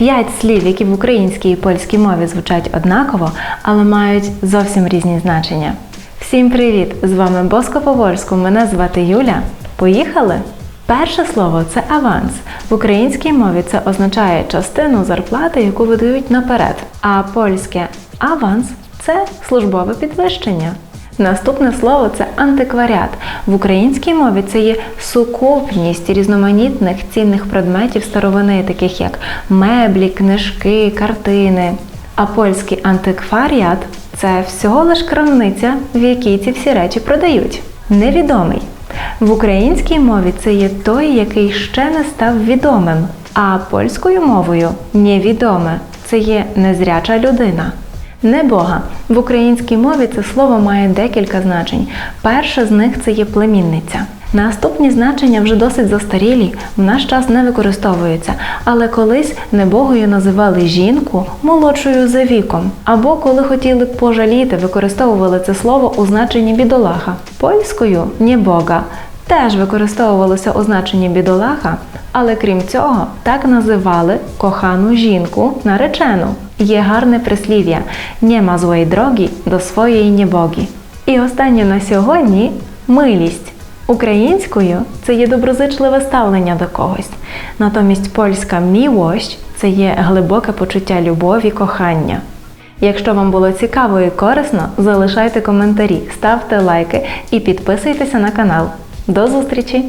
П'ять слів, які в українській і польській мові звучать однаково, але мають зовсім різні значення. Всім привіт! З вами Боско по Мене звати Юля. Поїхали! Перше слово це аванс. В українській мові це означає частину зарплати, яку видають наперед. А польське аванс це службове підвищення. Наступне слово це антикваріат. В українській мові це є сукупність різноманітних цінних предметів старовини, таких як меблі, книжки, картини. А польський антикваріат це всього лиш крамниця, в якій ці всі речі продають. Невідомий. В українській мові це є той, який ще не став відомим. А польською мовою невідоме це є незряча людина. Небога. В українській мові це слово має декілька значень. Перше з них це є племінниця. Наступні значення вже досить застарілі, в наш час не використовуються, але колись небогою називали жінку молодшою за віком, або коли хотіли пожаліти, використовували це слово у значенні бідолаха. Польською небога теж використовувалося у значенні бідолаха, але крім цього, так називали кохану жінку наречену. Є гарне прислів'я «Нема злої дороги до своєї небоги. І останнє на сьогодні милість. Українською це є доброзичливе ставлення до когось. Натомість польська мілощ це є глибоке почуття любові, кохання. Якщо вам було цікаво і корисно, залишайте коментарі, ставте лайки і підписуйтеся на канал. До зустрічі!